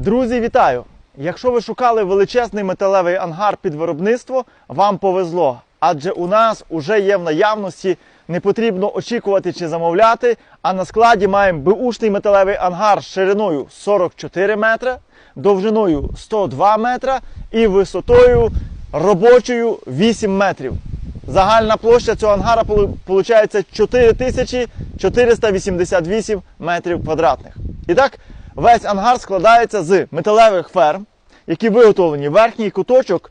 Друзі, вітаю! Якщо ви шукали величезний металевий ангар під виробництво, вам повезло. Адже у нас уже є в наявності, не потрібно очікувати чи замовляти. А на складі маємо беушний металевий ангар з шириною 44 метри, довжиною 102 метра і висотою робочою 8 метрів. Загальна площа цього ангара виходить 4488 метрів квадратних. І так, весь ангар складається з металевих ферм, які виготовлені. Верхній куточок,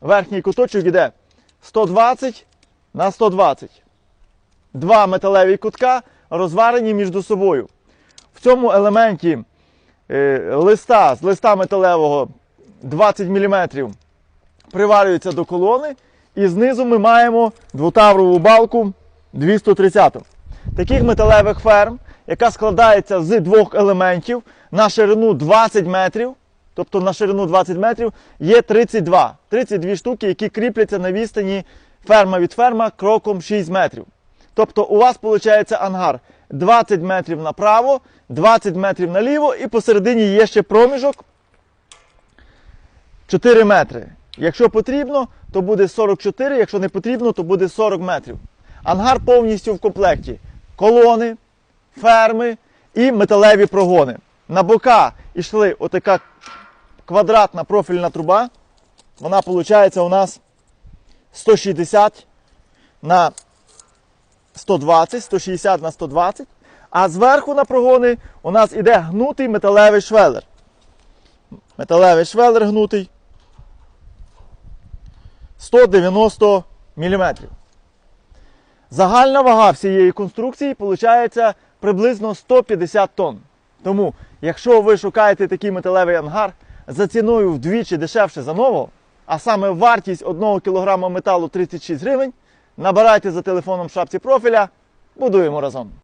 верхній куточок іде 120 на 120. Два металеві кутка розварені між собою. В цьому елементі е, листа з листа металевого 20 мм приварюється до колони. І знизу ми маємо двотаврову балку 230. Таких металевих ферм, яка складається з двох елементів на ширину 20 метрів, тобто на ширину 20 метрів, є 32. 32 штуки, які кріпляться на відстані ферма від ферма кроком 6 метрів. Тобто у вас виходить ангар 20 метрів направо, 20 метрів наліво і посередині є ще проміжок 4 метри. Якщо потрібно, то буде 44, якщо не потрібно, то буде 40 метрів. Ангар повністю в комплекті. Колони, ферми і металеві прогони. На бока йшли отака квадратна профільна труба. Вона виходить у нас 160 на 120, 160 на 120. А зверху на прогони у нас іде гнутий металевий швелер. Металевий швелер гнутий. 190 мм. Загальна вага всієї конструкції виходить приблизно 150 тонн. Тому, якщо ви шукаєте такий металевий ангар за ціною вдвічі дешевше за нового, а саме вартість 1 кг металу 36 гривень, набирайте за телефоном в шапці профіля, будуємо разом.